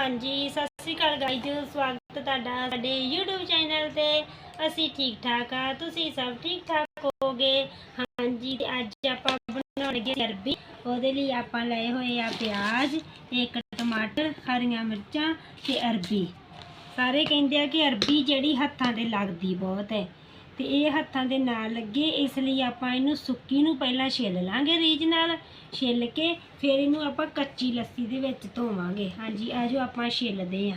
ਹਾਂਜੀ, ਸਤਿ ਸ੍ਰੀ ਅਕਾਲ ਗਾਈਜ਼ ਸਵਾਗਤ ਤੁਹਾਡਾ ਸਾਡੇ YouTube ਚੈਨਲ ਤੇ। ਅਸੀਂ ਠੀਕ ਠਾਕ ਆ, ਤੁਸੀਂ ਸਭ ਠੀਕ ਠਾਕ ਹੋਗੇ ਹਾਂਜੀ, ਤੇ ਅੱਜ ਆਪਾਂ ਬਣਾਉਣਗੇ ਅਰਬੀ ਉਹਦੇ ਲਈ ਆਪਾਂ ਲਏ ਹੋਏ ਆ ਪਿਆਜ਼, ਇੱਕ ਟਮਾਟਰ, ਹਰੀਆਂ ਮਿਰਚਾਂ ਤੇ ਅਰਬੀ। ਸਾਰੇ ਕਹਿੰਦੇ ਆ ਕਿ ਅਰਬੀ ਜਿਹੜੀ ਹੱਥਾਂ ਤੇ ਲੱਗਦੀ ਬਹੁਤ ਹੈ। ਤੇ ਇਹ ਹੱਥਾਂ ਦੇ ਨਾਲ ਲੱਗੇ, ਇਸ ਲਈ ਆਪਾਂ ਇਹਨੂੰ ਸੁੱਕੀ ਨੂੰ ਪਹਿਲਾਂ ਛਿੱਲ ਲਾਂਗੇ ਰੀਝ ਨਾਲ, ਛਿੱਲ ਕੇ ਫਿਰ ਇਹਨੂੰ ਆਪਾਂ ਕੱਚੀ ਲੱਸੀ ਦੇ ਵਿੱਚ ਧੋਵਾਂਗੇ। ਹਾਂਜੀ ਆ ਜੋ ਆਪਾਂ ਛਿੱਲਦੇ ਆ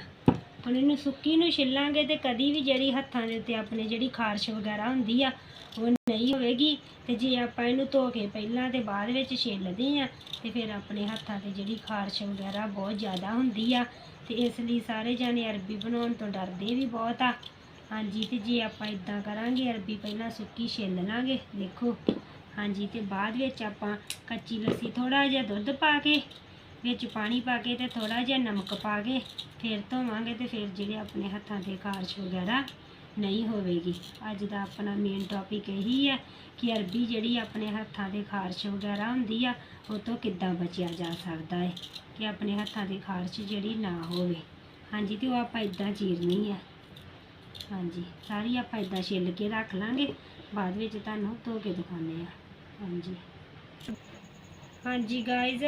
ਹੁਣ ਇਹਨੂੰ ਸੁੱਕੀ ਨੂੰ ਛਿੱਲਾਂਗੇ ਤੇ ਕਦੀ ਵੀ ਜਿਹੜੀ ਹੱਥਾਂ ਦੇ ਉੱਤੇ ਆਪਣੇ ਜਿਹੜੀ ਖਾਰਸ਼ ਵਗੈਰਾ ਹੁੰਦੀ ਆ, ਉਹ ਨਹੀਂ ਹੋਵੇਗੀ। ਤੇ ਜੇ ਆਪਾਂ ਇਹਨੂੰ ਧੋ ਕੇ ਪਹਿਲਾਂ ਤੇ ਬਾਅਦ ਵਿੱਚ ਛਿੱਲਦੇ ਆ ਤੇ ਫਿਰ ਆਪਣੇ ਹੱਥਾਂ ਤੇ ਜਿਹੜੀ ਖਾਰਸ਼ ਵਗੈਰਾ ਬਹੁਤ ਜ਼ਿਆਦਾ ਹੁੰਦੀ ਆ, ਤੇ ਇਸ ਲਈ ਸਾਰੇ ਜਾਣੇ ਅਰਬੀ ਬਣਾਉਣ ਤੋਂ ਡਰਦੇ ਵੀ ਬਹੁਤ ਆ। ਹਾਂਜੀ, ਤੇ ਜੇ ਆਪਾਂ ਇਦਾਂ ਕਰਾਂਗੇ, ਅਰਬੀ ਪਹਿਲਾਂ ਸੁੱਕੀ ਛਿੱਲ ਲਾਂਗੇ, ਦੇਖੋ। ਹਾਂਜੀ, ਤੇ ਬਾਅਦ ਵਿੱਚ ਆਪਾਂ ਕੱਚੀ ਲੱਸੀ ਥੋੜਾ ਜਿਹਾ ਦੁੱਧ ਪਾ ਕੇ, ਵਿੱਚ ਪਾਣੀ ਪਾ ਕੇ ਤੇ ਥੋੜਾ ਜਿਹਾ ਨਮਕ ਪਾ ਕੇ ਫਿਰ ਧੋਵਾਂਗੇ ਤੇ ਫਿਰ ਜਿਹੜੇ ਆਪਣੇ ਹੱਥਾਂ ਤੇ ਖਾਰਸ਼ ਵਗੈਰਾ ਨਹੀਂ ਹੋਵੇਗੀ। ਅੱਜ ਦਾ ਆਪਣਾ ਮੇਨ ਟੌਪਿਕ ਇਹੀ ਹੈ ਕਿ ਅਰਬੀ ਜਿਹੜੀ ਆਪਣੇ ਹੱਥਾਂ ਦੇ ਖਾਰਸ਼ ਵਗੈਰਾ ਹੁੰਦੀ ਆ, ਉਹ ਤੋਂ ਕਿੱਦਾਂ ਬਚਿਆ ਜਾ ਸਕਦਾ ਹੈ? ਕਿ ਆਪਣੇ ਹੱਥਾਂ ਦੀ ਖਾਰਸ਼ ਜਿਹੜੀ ਨਾ ਹੋਵੇ। ਹਾਂਜੀ, ਤੇ ਉਹ ਆਪਾਂ ਇਦਾਂ ਚੀਰਨੀ ਹੈ। ਹਾਂਜੀ, ਸਾਰੀ ਆਪਾਂ ਇਦਾਂ ਛਿੱਲ ਕੇ ਰੱਖ ਲਾਂਗੇ। ਬਾਅਦ ਵਿੱਚ ਤੁਹਾਨੂੰ ਧੋ ਕੇ ਦਿਖਾਉਂਦੇ ਆ ਹਾਂਜੀ। ਹਾਂਜੀ ਗਾਇਜ਼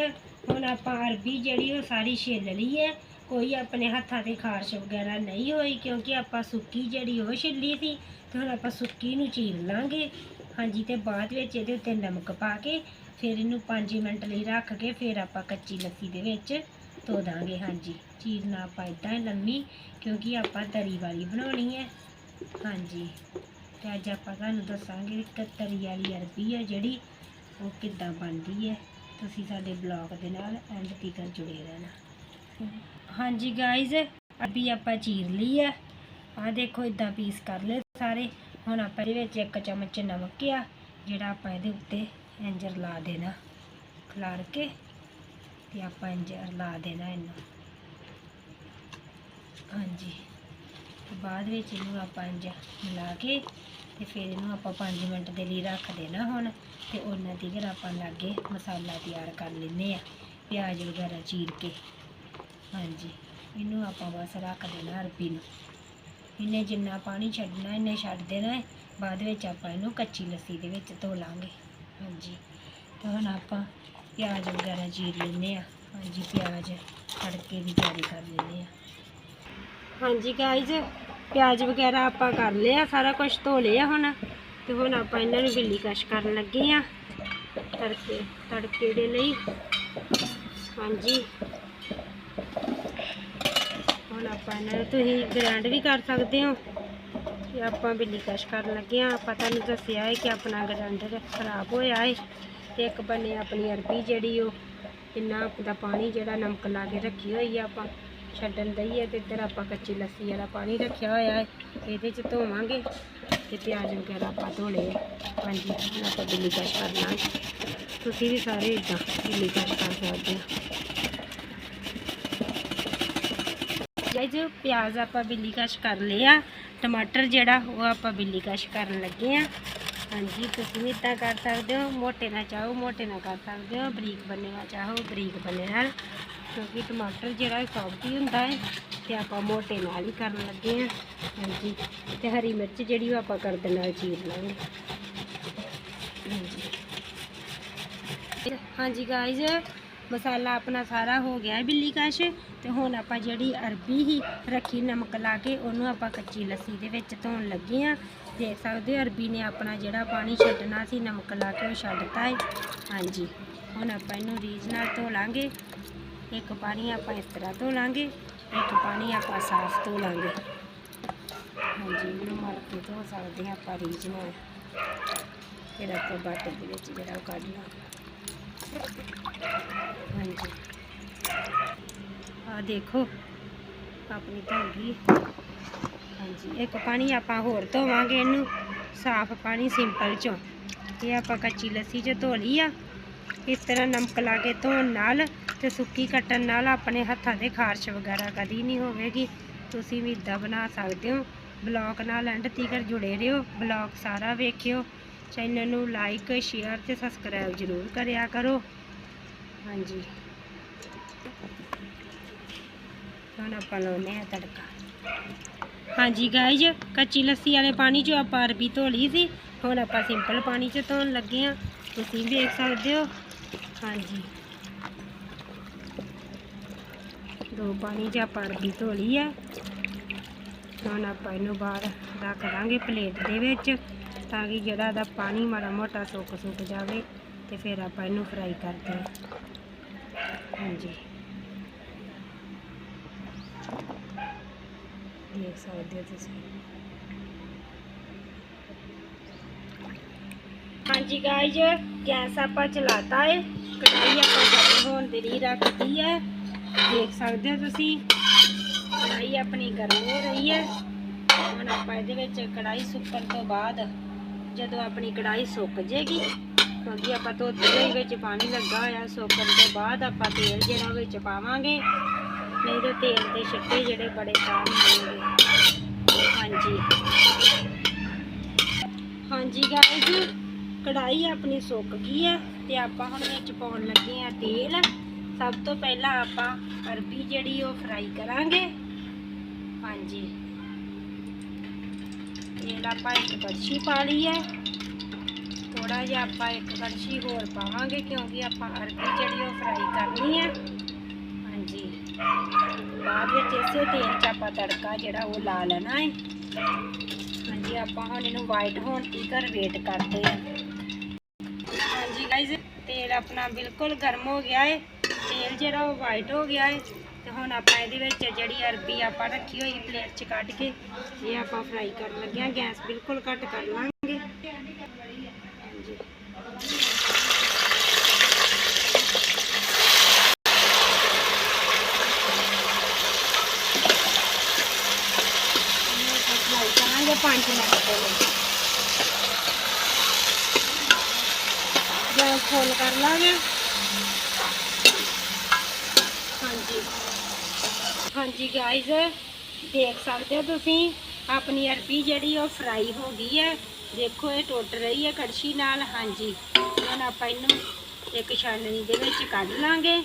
ਹੁਣ ਆਪਾਂ ਅਰਬੀ ਜਿਹੜੀ ਉਹ ਸਾਰੀ ਛਿੱਲ ਲਈ ਹੈ। ਕੋਈ ਆਪਣੇ ਹੱਥਾਂ ਤੇ ਖਾਰਸ਼ ਵਗੈਰਾ ਨਹੀਂ ਹੋਈ, ਕਿਉਂਕਿ ਆਪਾਂ ਸੁੱਕੀ ਜਿਹੜੀ ਉਹ ਛਿੱਲੀ ਸੀ, ਤੇ ਹੁਣ ਆਪਾਂ ਸੁੱਕੀ ਨੂੰ ਚੀਰ ਲਾਂਗੇ। ਹਾਂਜੀ, ਤੇ ਬਾਅਦ ਵਿੱਚ ਇਹਦੇ ਉੱਤੇ ਨਮਕ ਪਾ ਕੇ ਫਿਰ ਇਹਨੂੰ 5 ਮਿੰਟ ਲਈ ਰੱਖ ਕੇ ਫਿਰ ਆਪਾਂ ਕੱਚੀ ਲੱਸੀ ਦੇ ਵਿੱਚ ਧੋ ਦਾਂਗੇ ਹਾਂਜੀ ਚੀਰਨਾ ਆਪਾਂ ਇਦਾਂ ਹੀ ਲੰਮੀ, ਕਿਉਂਕਿ ਆਪਾਂ ਤਰੀ ਵਾਲੀ ਬਣਾਉਣੀ ਹੈ। ਹਾਂਜੀ। ਤੇ ਅੱਜ ਆਪਾਂ ਤੁਹਾਨੂੰ ਦੱਸਾਂਗੇ ਕਿ ਤਰੀ ਵਾਲੀ ਅਰਬੀ ਹੈ ਜਿਹੜੀ, ਉਹ ਕਿੱਦਾਂ ਬਣਦੀ ਹੈ। ਤੁਸੀਂ ਸਾਡੇ ਬਲੌਗ ਦੇ ਨਾਲ ਐਂਡ ਤੱਕ ਜੁੜੇ ਰਹਿਣਾ। ਹਾਂਜੀ ਗਾਇਜ਼ ਅਰਬੀ ਆਪਾਂ ਚੀਰ ਲਈ ਹੈ। ਆਹ ਦੇਖੋ ਇਦਾਂ ਪੀਸ ਕਰ ਲਏ ਸਾਰੇ। ਹੁਣ ਆਪਾਂ ਇਹਦੇ ਵਿੱਚ ਇੱਕ ਚਮਚ ਨਮਕ ਆ, ਜਿਹੜਾ ਆਪਾਂ ਇਹਦੇ ਉੱਤੇ ਇੰਜਰ ਲਾ ਦੇਣਾ। ਖਲਾਰ ਕੇ। ਤੇ ਆਪਾਂ ਇੰਜਰ ਲਾ ਦੇਣਾ ਇਹਨੂੰ। ਹਾਂਜੀ। ਤੇ ਬਾਅਦ ਵਿੱਚ ਇਹਨੂੰ ਆਪਾਂ ਇੰਜ ਮਿਲਾ ਕੇ ਤੇ ਫਿਰ ਇਹਨੂੰ ਆਪਾਂ 5 ਮਿੰਟ ਦੇ ਲਈ ਰੱਖ ਦੇਣਾ ਹੁਣ। ਤੇ ਉਹਨਾਂ ਦੀ ਘਰ ਆਪਾਂ ਲਾਗੇ ਮਸਾਲਾ ਤਿਆਰ ਕਰ ਲੈਨੇ ਆ ਪਿਆਜ਼ ਵਗੈਰਾ ਚੀਰ ਕੇ। ਹਾਂਜੀ। ਇਹਨੂੰ ਆਪਾਂ ਬਸ ਰੱਖ ਦੇਣਾ ਅਰਬੀ ਨੂੰ। ਇਹਨੇ ਜਿੰਨਾ ਪਾਣੀ ਛੱਡਣਾ, ਇਹਨੇ ਛੱਡ ਦੇਣਾ ਬਾਅਦ ਵਿੱਚ ਆਪਾਂ ਇਹਨੂੰ ਕੱਚੀ ਲੱਸੀ ਦੇ ਵਿੱਚ ਧੋ ਲਾਂਗੇ। ਹਾਂਜੀ। ਤੇ ਹੁਣ ਆਪਾਂ ਪਿਆਜ਼ ਵਗੈਰਾ ਚੀਰ ਲੈਨੇ ਆ। ਹਾਂਜੀ ਪਿਆਜ਼ ਤੜਕੇ ਦੀ ਤਿਆਰੀ ਕਰ ਲੈਨੇ ਆ। ਹਾਂਜੀ ਗਾਇਜ਼ ਪਿਆਜ਼ ਵਗੈਰਾ ਆਪਾਂ ਕਰ ਲਿਆ, ਸਾਰਾ ਕੁਝ ਧੋ ਲਿਆ ਹੁਣ। ਤੇ ਹੁਣ ਆਪਾਂ ਇਹਨਾਂ ਨੂੰ ਬਿੱਲੀ ਕਸ਼ ਕਰਨ ਲੱਗੇ ਆ। ਤੜਕੇ ਤੜਕੇ ਦੇ ਲਈ। ਹਾਂਜੀ। ਹੁਣ ਆਪਾਂ ਇਹਨਾਂ ਨੂੰ ਤੁਸੀਂ ਗ੍ਰੈਂਡ ਵੀ ਕਰ ਸਕਦੇ ਹੋ। ਤੇ ਆਪਾਂ ਬਿੱਲੀ ਕਸ਼ ਕਰਨ ਲੱਗੇ ਆ। ਆਪਾਂ ਤੁਹਾਨੂੰ ਦੱਸਿਆ ਹੈ ਕਿ ਆਪਣਾ ਗ੍ਰੈਂਡਰ ਖਰਾਬ ਹੋਇਆ ਹੈ। ਤੇ ਇੱਕ ਬੰਨੇ ਆਪਣੀ ਅਰਬੀ ਜਿਹੜੀ ਉਹ ਇੰਨਾ ਦਾ ਪਾਣੀ ਜਿਹੜਾ ਨਮਕ ਲਾ ਕੇ ਰੱਖੀ ਹੋਈ ਆ ਆਪਾਂ, ਛੱਡਣ ਦਈ ਹੈ ਤੇ ਇੱਧਰ ਆਪਾਂ ਕੱਚੀ ਲੱਸੀ ਵਾਲਾ ਪਾਣੀ ਰੱਖਿਆ ਹੋਇਆ ਹੈ, ਇਹਦੇ 'ਚ ਧੋਵਾਂਗੇ ਤੇ ਪਿਆਜ਼ ਵਗੈਰਾ ਆਪਾਂ ਧੋਣੇ ਆ। ਹਾਂਜੀ ਹੁਣ ਆਪਾਂ ਬਿੱਲੀ ਕਸ਼ ਕਰਨਾ ਤੁਸੀਂ ਵੀ ਸਾਰੇ ਇਦਾਂ ਬਿੱਲੀ ਕਸ਼ ਕਰ ਸਕਦੇ ਹੋ। ਗਾਇਜ਼, ਪਿਆਜ਼ ਆਪਾਂ ਬਿੱਲੀ ਕਸ਼ ਕਰ ਲਿਆ ਟਮਾਟਰ ਜਿਹੜਾ ਉਹ ਆਪਾਂ ਬਿੱਲੀ ਕਸ਼ ਕਰਨ ਲੱਗੇ ਆ। ਹਾਂਜੀ, ਤੁਸੀਂ ਵੀ ਇਦਾਂ ਕਰ ਸਕਦੇ ਹੋ। ਮੋਟੇ ਨਾਲ ਚਾਹੋ, ਮੋਟੇ ਨਾਲ ਕਰ ਸਕਦੇ ਹੋ। ਬਰੀਕ ਬੰਨੇ ਨਾਲ ਚਾਹੋ, ਬਰੀਕ ਬੰਨੇ ਨਾਲ। ਕਿਉਂਕਿ ਟਮਾਟਰ ਜਿਹੜਾ ਸੌਫਟ ਹੀ ਹੁੰਦਾ ਹੈ ਤੇ ਆਪਾਂ ਮੋਟੇ ਨਾਲ ਹੀ ਕਰਨ ਲੱਗੇ ਹਾਂ। ਹਾਂਜੀ, ਤੇ ਹਰੀ ਮਿਰਚ ਜਿਹੜੀ ਉਹ ਆਪਾਂ ਕਰਦੇ ਨਾਲ ਚੀਰ ਲਾਂਗੇ। ਹਾਂਜੀ। ਹਾਂਜੀ ਗਾਇਜ਼ ਮਸਾਲਾ ਆਪਣਾ ਸਾਰਾ ਹੋ ਗਿਆ ਬਿੱਲੀ ਕਸ਼। ਤੇ ਹੁਣ ਆਪਾਂ ਜਿਹੜੀ ਅਰਬੀ ਹੀ ਰੱਖੀ ਨਮਕ ਲਾ ਕੇ, ਉਹਨੂੰ ਆਪਾਂ ਕੱਚੀ ਲੱਸੀ ਦੇ ਵਿੱਚ ਧੋਣ ਲੱਗੇ ਆ ਦੇਖ ਸਕਦੇ ਹੋ, ਅਰਬੀ ਨੇ ਆਪਣਾ ਜਿਹੜਾ ਪਾਣੀ ਛੱਡਣਾ ਸੀ, ਨਮਕ ਲਾ ਕੇ ਉਹ ਛੱਡਤਾ ਹੈ ਹਾਂਜੀ, ਹੁਣ ਆਪਾਂ ਇਹਨੂੰ ਰੀਝ ਨਾਲ ਧੋ ਲਾਂਗੇ। ਇੱਕ ਪਾਣੀ ਆਪਾਂ ਇਸ ਤਰ੍ਹਾਂ ਧੋ ਲਾਂਗੇ, ਇੱਕ ਪਾਣੀ ਆਪਾਂ ਸਾਫ਼ ਧੋ ਲਾਂਗੇ। ਹਾਂਜੀ, ਇਹਨੂੰ ਮਲ ਕੇ ਧੋ ਸਕਦੇ ਹਾਂ ਆਪਾਂ ਰੀਝ ਨਾਲ। ਫਿਰ ਆਪਾਂ ਬਾਟੇ ਦੇ ਵਿੱਚ ਜਿਹੜਾ ਉਹ ਕੱਢ ਲਾਂਗੇ ਹਾਂਜੀ। ਆ ਦੇਖੋ, ਆਪਣੀ ਧੰਗੀ ਹਾਂਜੀ। ਇੱਕ ਪਾਣੀ ਆਪਾਂ ਹੋਰ ਧੋਵਾਂਗੇ ਇਹਨੂੰ। ਸਾਫ਼ ਪਾਣੀ ਸਿੰਪਲ ਚੋਂ। ਇਹ ਆਪਾਂ ਕੱਚੀ ਲੱਸੀ ਚ ਧੋ ਲਈ ਆ। ਇਸ ਤਰ੍ਹਾਂ ਨਮਕ ਲਾ ਕੇ ਧੋਣ ਨਾਲ ਤੇ ਸੁੱਕੀ ਕੱਟਣ ਨਾਲ ਆਪਣੇ ਹੱਥਾਂ ਤੇ ਖਾਰਸ਼ ਵਗੈਰਾ ਕਦੀ ਨਹੀਂ ਹੋਵੇਗੀ। ਤੁਸੀਂ ਵੀ ਇਦਾਂ ਬਣਾ ਸਕਦੇ ਹੋ। ਬਲੌਗ ਨਾਲ ਐਂਡ ਤੀਕਰ ਜੁੜੇ ਰਹੋ। ਬਲੌਗ ਸਾਰਾ ਵੇਖਿਓ। ਚੈਨਲ ਨੂੰ ਲਾਈਕ ਸ਼ੇਅਰ ਤੇ ਸਬਸਕ੍ਰਾਈਬ ਜ਼ਰੂਰ ਕਰਿਆ ਕਰੋ। ਹਾਂਜੀ। ਹੁਣ ਆਪਾਂ ਲਾਉਨੇ ਆ ਤੜਕਾ। ਹਾਂਜੀ ਗਾਇਜ ਕੱਚੀ ਲੱਸੀ ਵਾਲੇ ਪਾਣੀ 'ਚੋਂ ਆਪਾਂ ਅਰਬੀ ਧੋ ਲਈ ਸੀ। ਹੁਣ ਆਪਾਂ ਸਿੰਪਲ ਪਾਣੀ 'ਚ ਧੋਣ ਲੱਗੇ ਆ ਤੁਸੀਂ ਦੇਖ ਸਕਦੇ ਹੋ। ਹਾਂਜੀ। ਦੋ ਪਾਣੀ 'ਚ ਆਪਾਂ ਅਰਬੀ ਧੋ ਲਈ ਹੈ। ਹੁਣ ਆਪਾਂ ਇਹਨੂੰ ਬਾਹਰ ਰੱਖ ਦਾਂਗੇ ਪਲੇਟ ਦੇ ਵਿੱਚ, ਤਾਂ ਕਿ ਜਿਹੜਾ ਇਹਦਾ ਪਾਣੀ ਮਾੜਾ ਮੋਟਾ ਸੁੱਕ ਸੁੱਕ ਜਾਵੇ, ਤੇ ਫਿਰ ਆਪਾਂ ਇਹਨੂੰ ਫਰਾਈ ਕਰਦੇ ਹਾਂ। ਹਾਂਜੀ। ਦੇਖ ਸਕਦੇ ਹੋ ਤੁਸੀਂ। ਹਾਂਜੀ ਗਾਇਜ਼ ਗੈਸ ਆਪਾਂ ਚਲਾਤਾ ਹੈ ਕੜਾਈ ਆਪਾਂ ਗਰਮ ਹੋਣ ਦੇ ਲਈ ਰੱਖਦੀ ਹੈ ਦੇਖ ਸਕਦੇ ਹੋ ਤੁਸੀਂ ਕੜਾਈ ਆਪਣੀ ਗਰਮ ਹੋ ਰਹੀ ਹੈ ਹੁਣ ਆਪਾਂ ਇਹਦੇ ਵਿੱਚ ਕੜਾਈ ਸੁੱਕਣ ਤੋਂ ਬਾਅਦ ਜਦੋਂ ਆਪਣੀ ਕੜਾਈ ਸੁੱਕ ਜੇਗੀ, ਕਿਉਂਕਿ ਆਪਾਂ ਧੋਤੀ ਹੋਈ ਵਿੱਚ ਪਾਣੀ ਲੱਗਾ ਹੋਇਆ, ਸੁੱਕਣ ਤੋਂ ਬਾਅਦ ਆਪਾਂ ਤੇਲ ਜਿਹੜਾ ਵਿੱਚ ਪਾਵਾਂਗੇ। ਨਹੀਂ ਤਾਂ ਤੇਲ ਦੇ ਛਿੱਟੇ ਜਿਹੜੇ ਬੜੇ ਸਾਰ ਹੋਣਗੇ। ਹਾਂਜੀ। ਹਾਂਜੀ ਗਾਇਜ਼ ਕੜਾਈ ਆਪਣੀ ਸੁੱਕ ਗਈ ਹੈ ਤੇ ਆਪਾਂ ਹੁਣ ਵਿੱਚ ਪਾਉਣ ਲੱਗੇ ਆ ਤੇਲ। ਸਭ ਤੋਂ ਪਹਿਲਾਂ ਆਪਾਂ ਅਰਬੀ ਜਿਹੜੀ ਉਹ ਫਰਾਈ ਕਰਾਂਗੇ। ਹਾਂਜੀ। ਤੇਲ ਆਪਾਂ ਇੱਕ ਕੜਛੀ ਪਾ ਲਈ ਹੈ। ਥੋੜਾ ਜਿਹਾ ਆਪਾਂ ਇੱਕ ਕੜਛੀ ਹੋਰ ਪਾਵਾਂਗੇ ਕਿਉਂਕਿ ਆਪਾਂ ਅਰਬੀ ਜਿਹੜੀ ਉਹ ਫਰਾਈ ਕਰਨੀ ਹੈ। ਹਾਂਜੀ। ਬਾਅਦ ਵਿੱਚ ਇਸੇ ਤੇਲ 'ਚ ਆਪਾਂ ਤੜਕਾ ਜਿਹੜਾ ਉਹ ਲਾ ਲੈਣਾ ਹੈ। ਹਾਂਜੀ, ਆਪਾਂ ਹੁਣ ਇਹਨੂੰ ਵਾਈਟ ਹੋਣ ਤੀਕਰ ਵੇਟ ਕਰਦੇ ਹਾਂ। ਹਾਂਜੀ ਗਾਇਜ਼ ਤੇਲ ਆਪਣਾ ਬਿਲਕੁਲ ਗਰਮ ਹੋ ਗਿਆ ਹੈ ਤੇਲ ਜਿਹੜਾ ਉਹ ਵਾਈਟ ਹੋ ਗਿਆ ਹੈ ਤੇ ਹੁਣ ਆਪਾਂ ਇਹਦੇ ਵਿੱਚ ਜਿਹੜੀ ਅਰਬੀ ਆਪਾਂ ਰੱਖੀ ਹੋਈ ਪਲੇਟ 'ਚ ਕੱਢ ਕੇ, ਇਹ ਆਪਾਂ ਫਰਾਈ ਕਰਨ ਲੱਗੇ ਹਾਂ। ਗੈਸ ਬਿਲਕੁਲ ਘੱਟ ਕਰ ਲਾਂਗੇ। ਹਾਂਜੀ ਇਹਨੂੰ ਆਪਾਂ ਫਰਾਈ 5 ਮਿੰਟ ਦੇ ਲਈ ਗੈਸ ਫੁੱਲ ਕਰ ਲਾਂਗੇ। ਹਾਂਜੀ। ਹਾਂਜੀ ਗਾਇਜ਼ ਦੇਖ ਸਕਦੇ ਹੋ ਤੁਸੀਂ, ਆਪਣੀ ਅਰਬੀ ਜਿਹੜੀ ਉਹ ਫਰਾਈ ਹੋ ਗਈ ਹੈ। ਦੇਖੋ ਇਹ ਟੁੱਟ ਰਹੀ ਹੈ ਕੜਛੀ ਨਾਲ। ਹਾਂਜੀ। ਹੁਣ ਆਪਾਂ ਇਹਨੂੰ ਇੱਕ ਛਾਨਣੀ ਦੇ ਵਿੱਚ ਕੱਢ ਲਾਂਗੇ।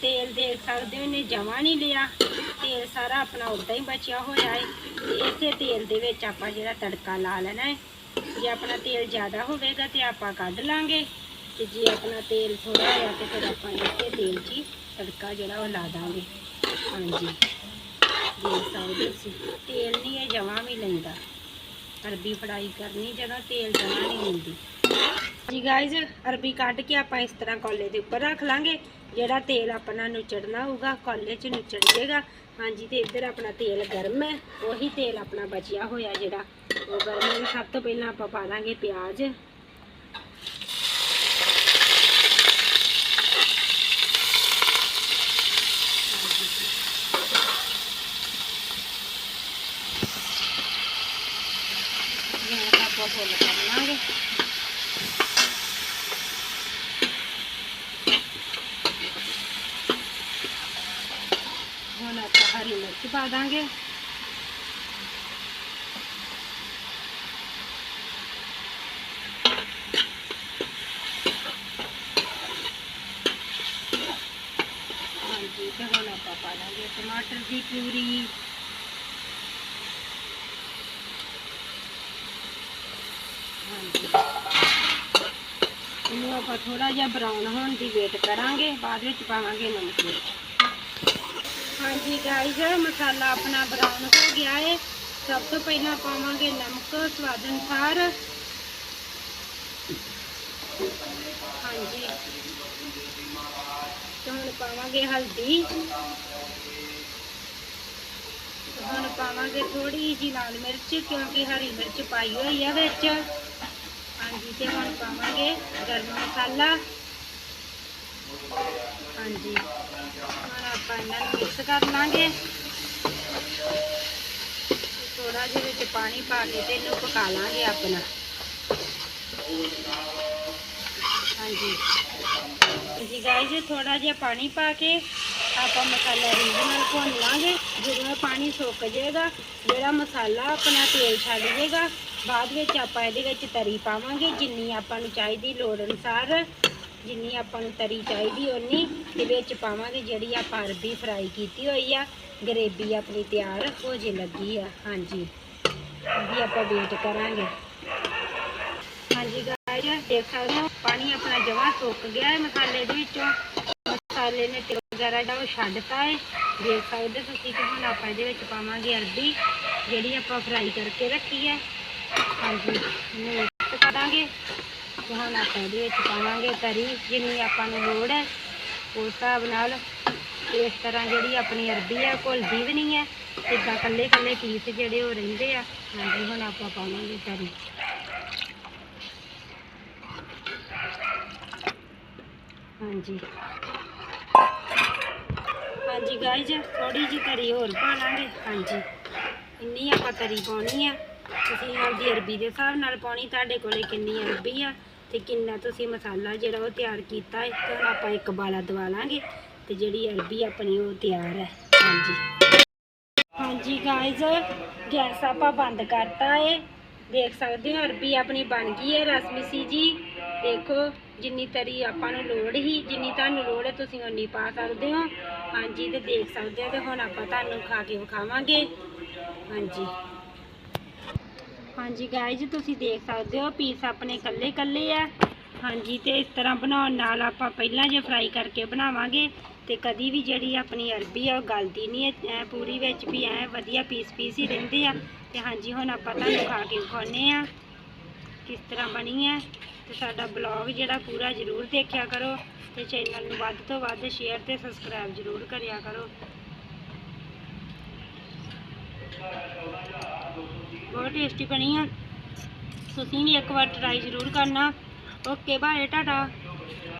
ਤੇਲ ਦੇਖ ਸਕਦੇ ਹੋ, ਇਹਨੇ ਜਮਾ ਨਹੀਂ ਲਿਆ। ਤੇਲ ਸਾਰਾ ਆਪਣਾ ਉਦਾਂ ਹੀ ਬਚਿਆ ਹੋਇਆ ਹੈ। ਤੇ ਇਸੇ ਤੇਲ ਦੇ ਵਿੱਚ ਆਪਾਂ ਜਿਹੜਾ ਤੜਕਾ ਲਾ ਲੈਣਾ ਹੈ। ਜੇ ਆਪਣਾ ਤੇਲ ਜ਼ਿਆਦਾ ਹੋਵੇਗਾ ਤੇ ਆਪਾਂ ਕੱਢ ਲਾਂਗੇ। ਤੇ ਜੇ ਆਪਣਾ ਤੇਲ ਥੋੜਾ ਹੋਇਆ ਤੇ ਫਿਰ ਆਪਾਂ ਇਸੇ ਤੇਲ 'ਚ ਹੀ ਤੜਕਾ ਜਿਹੜਾ ਉਹ ਲਾ ਦਾਂਗੇ। ਹਾਂਜੀ। ਦੇਖ ਸਕਦੇ ਸੀ ਤੇਲ ਨਹੀਂ ਇਹ ਜਮਾਂ ਵੀ ਲੈਂਦਾ। ਅਰਬੀ ਫੜਾਈ ਕਰਨੀ ਜਦੋਂ ਤੇਲ ਜਮਾਂ ਨਹੀਂ ਲੈਂਦੀ। ਜੀ ਗਾਇਜ਼ ਅਰਬੀ ਕੱਢ ਕੇ ਆਪਾਂ ਇਸ ਤਰ੍ਹਾਂ ਕੋਲੇ ਦੇ ਉੱਪਰ ਰੱਖ ਲਾਂਗੇ। ਜਿਹੜਾ ਤੇਲ ਆਪਣਾ ਨੁਚੜਨਾ ਹੋਊਗਾ, ਕੋਲੇ 'ਚ ਨੁਚੜ ਜਾਏਗਾ ਹਾਂਜੀ, ਤੇ ਇੱਧਰ ਆਪਣਾ ਤੇਲ ਗਰਮ ਹੈ। ਉਹੀ ਤੇਲ ਆਪਣਾ ਬਚਿਆ ਹੋਇਆ ਜਿਹੜਾ, ਉਹ ਗਰਮ ਸਭ ਤੋਂ ਪਹਿਲਾਂ ਆਪਾਂ ਪਾ ਦਾਂਗੇ ਪਿਆਜ਼ ਗੈਸ ਆਪਾਂ ਫੁੱਲ ਕਰ ਲਾਂਗੇ ਹੁਣ ਆਪਾਂ ਹਰੀ ਮਿਰਚ ਪਾ ਦਾਂਗੇ ਹਾਂਜੀ ਤੇ ਹੁਣ ਆਪਾਂ ਪਾ ਦਾਂਗੇ ਟਮਾਟਰ ਇਹਨੂੰ ਆਪਾਂ ਥੋੜਾ ਜਿਹਾ ਬਰਾਊਨ ਹੋਣ ਦੀ ਵੇਟ ਕਰਾਂਗੇ, ਬਾਅਦ ਵਿੱਚ ਪਾਵਾਂਗੇ ਨਮਕ ਹਾਂਜੀ ਗਾਈਜ਼ ਮਸਾਲਾ ਆਪਣਾ ਬਰਾਊਨ ਹੋ ਗਿਆ ਹੈ ਸਭ ਤੋਂ ਪਹਿਲਾਂ ਪਾਵਾਂਗੇ ਨਮਕ, ਸਵਾਦ ਅਨੁਸਾਰ। ਹਾਂਜੀ। ਹੁਣ ਪਾਵਾਂਗੇ ਹਲਦੀ। ਹੁਣ ਪਾਵਾਂਗੇ ਥੋੜੀ ਜਿਹੀ ਲਾਲ ਮਿਰਚ, ਕਿਉਂਕਿ ਹਰੀ ਮਿਰਚ ਪਾਈ ਹੋਈ ਆ ਵਿੱਚ। ਹਾਂਜੀ, ਤੇ ਹੁਣ ਪਾਵਾਂਗੇ ਗਰਮ ਮਸਾਲਾ। ਹਾਂਜੀ, ਹੁਣ ਆਪਾਂ ਇਹਨਾਂ ਨੂੰ ਮਿਕਸ ਕਰ ਲਾਂਗੇ। ਥੋੜਾ ਜਿਹਾ ਵਿੱਚ ਪਾਣੀ ਪਾ ਕੇ ਤੇ ਇਹਨੂੰ ਪਕਾ ਲਾਂਗੇ ਆਪਣਾ। ਹਾਂਜੀ। ਜੀ ਗਾਇਜ਼ ਥੋੜਾ ਜਿਹਾ ਪਾਣੀ ਪਾ ਕੇ ਆਪਾਂ ਮਸਾਲਾ ਰੀਝ ਨਾਲ ਭੁੰਨ ਲਾਂਗੇ ਜਦੋਂ ਇਹ ਪਾਣੀ ਸੁੱਕ ਜਾਏਗਾ, ਜਿਹੜਾ ਮਸਾਲਾ ਆਪਣਾ ਤੇਲ ਛੱਡ ਜਾਏਗਾ, ਬਾਅਦ ਵਿੱਚ ਆਪਾਂ ਇਹਦੇ ਵਿੱਚ ਤਰੀ ਪਾਵਾਂਗੇ, ਜਿੰਨੀ ਆਪਾਂ ਨੂੰ ਚਾਹੀਦੀ ਲੋੜ ਅਨੁਸਾਰ। ਜਿੰਨੀ ਆਪਾਂ ਨੂੰ ਤਰੀ ਚਾਹੀਦੀ ਓਨੀ, ਤੇ ਵਿੱਚ ਪਾਵਾਂਗੇ ਜਿਹੜੀ ਆਪਾਂ ਅਰਬੀ ਫਰਾਈ ਕੀਤੀ ਹੋਈ ਆ, ਗਰੇਵੀ ਆਪਣੀ ਤਿਆਰ ਹੋ ਜੇ ਲੱਗੀ ਆ। ਹਾਂਜੀ। ਉਹਦੀ ਆਪਾਂ ਵੇਟ ਕਰਾਂਗੇ। ਹਾਂਜੀ ਗਾਇਸ ਦੇਖ ਸਕਦੇ ਹੋ, ਪਾਣੀ ਆਪਣਾ ਜਮਾ ਸੁੱਕ ਗਿਆ ਹੈ ਮਸਾਲੇ ਦੇ ਵਿੱਚੋਂ। ਮਸਾਲੇ ਨੇ ਵਗੈਰਾ ਜਿਹੜਾ ਉਹ ਛੱਡਤਾ ਹੈ ਦੇਖ ਸਕਦੇ ਤੁਸੀਂ ਕਿ ਹੁਣ ਆਪਾਂ ਇਹਦੇ ਵਿੱਚ ਪਾਵਾਂਗੇ ਅਰਬੀ, ਜਿਹੜੀ ਆਪਾਂ ਫਰਾਈ ਕਰਕੇ ਰੱਖੀ ਹੈ ਹਾਂਜੀ, ਇਹਨੂੰ ਕਰਾਂਗੇ ਹੁਣ ਆਪਾਂ ਇਹਦੇ ਵਿੱਚ ਪਾਵਾਂਗੇ ਤਰੀ, ਜਿੰਨੀ ਆਪਾਂ ਨੂੰ ਲੋੜ ਹੈ ਉਸ ਹਿਸਾਬ ਨਾਲ ਇਸ ਤਰ੍ਹਾਂ ਜਿਹੜੀ ਆਪਣੀ ਅਰਬੀ ਹੈ ਘੁਲਦੀ ਵੀ ਨਹੀਂ ਹੈ ਇੱਦਾਂ ਕੱਲੇ ਕੱਲੇ ਪੀਸ ਜਿਹੜੇ ਉਹ ਰਹਿੰਦੇ ਆ। ਹਾਂਜੀ, ਹੁਣ ਆਪਾਂ ਪਾਵਾਂਗੇ ਤਰੀ। ਹਾਂਜੀ। ਹਾਂਜੀ ਗਾਇਜ਼ ਥੋੜੀ ਜਿਹੀ ਤਰੀ ਹੋਰ ਪਾ ਲਾਂਗੇ। ਹਾਂਜੀ। ਇੰਨੀ ਆਪਾਂ ਤਰੀ ਪਾਉਣੀ ਆ। ਤੁਸੀਂ ਆਪਦੀ ਅਰਬੀ ਦੇ ਹਿਸਾਬ ਨਾਲ ਪਾਉਣੀ, ਤੁਹਾਡੇ ਕੋਲੇ ਕਿੰਨੀ ਅਰਬੀ ਆ ਤੇ ਕਿੰਨਾ ਤੁਸੀਂ ਮਸਾਲਾ ਜਿਹੜਾ ਉਹ ਤਿਆਰ ਕੀਤਾ ਹੈ ਤੇ ਆਪਾਂ ਇੱਕ ਬਾਲਾ ਦਵਾ ਲਾਂਗੇ ਤੇ ਜਿਹੜੀ ਅਰਬੀ ਆਪਣੀ ਉਹ ਤਿਆਰ ਹੈ ਹਾਂਜੀ। ਹਾਂਜੀ ਗਾਇਜ਼ ਗੈਸ ਆਪਾਂ ਬੰਦ ਕਰਤਾ ਏ। ਦੇਖ ਸਕਦੇ ਹੋ ਅਰਬੀ ਆਪਣੀ ਬਣ ਗਈ ਹੈ ਰਸਮੀ ਸੀ ਜੀ। ਦੇਖੋ, ਜਿੰਨੀ ਤਰੀ ਆਪਾਂ ਨੂੰ ਲੋੜ ਹੀ, ਜਿੰਨੀ ਤੁਹਾਨੂੰ ਲੋੜ ਹੈ ਤੁਸੀਂ ਉਨੀ ਪਾ ਸਕਦੇ ਹੋ। ਹਾਂਜੀ, ਤੇ ਦੇਖ ਸਕਦੇ ਹੋ ਤੇ ਹੁਣ ਆਪਾਂ ਤੁਹਾਨੂੰ ਖਾ ਕੇ ਵਿਖਾਵਾਂਗੇ। ਹਾਂਜੀ। ਹਾਂਜੀ ਗਾਇਜ਼ ਤੁਸੀਂ ਦੇਖ ਸਕਦੇ ਹੋ ਪੀਸ ਆਪਣੇ ਕੱਲੇ ਕੱਲੇ ਆ। ਹਾਂਜੀ, ਤੇ ਇਸ ਤਰ੍ਹਾਂ ਬਣਾਉਣ ਨਾਲ ਆਪਾਂ ਪਹਿਲਾਂ ਜੇ ਫਰਾਈ ਕਰਕੇ ਬਣਾਵਾਂਗੇ, ਤੇ ਕਦੀ ਵੀ ਜਿਹੜੀ ਆਪਣੀ ਅਰਬੀ ਆ, ਉਹ ਗਲਦੀ ਨਹੀਂ ਐ ਐਂ ਪੂਰੀ ਵਿੱਚ ਵੀ ਐ ਵਧੀਆ ਪੀਸ ਪੀਸ ਹੀ ਰਹਿੰਦੇ ਆ। ਤੇ ਹਾਂਜੀ, ਹੁਣ ਆਪਾਂ ਤੁਹਾਨੂੰ ਖਾ ਕੇ ਵਿਖਾਉਂਦੇ ਆ, ਕਿਸ ਤਰ੍ਹਾਂ ਬਣੀ ਹੈ। ਤੇ ਸਾਡਾ ਬਲੌਗ ਜਿਹੜਾ ਪੂਰਾ ਜ਼ਰੂਰ ਦੇਖਿਆ ਕਰੋ ਤੇ ਚੈਨਲ ਨੂੰ ਵੱਧ ਤੋਂ ਵੱਧ ਸ਼ੇਅਰ ਤੇ ਸਬਸਕ੍ਰਾਈਬ ਜ਼ਰੂਰ ਕਰਿਆ ਕਰੋ। ਬਹੁਤ ਟੇਸਟੀ ਬਣੀ ਆ। ਤੁਸੀਂ ਵੀ ਇੱਕ ਵਾਰ ਟਰਾਈ ਜ਼ਰੂਰ ਕਰਨਾ। Okay bye tata.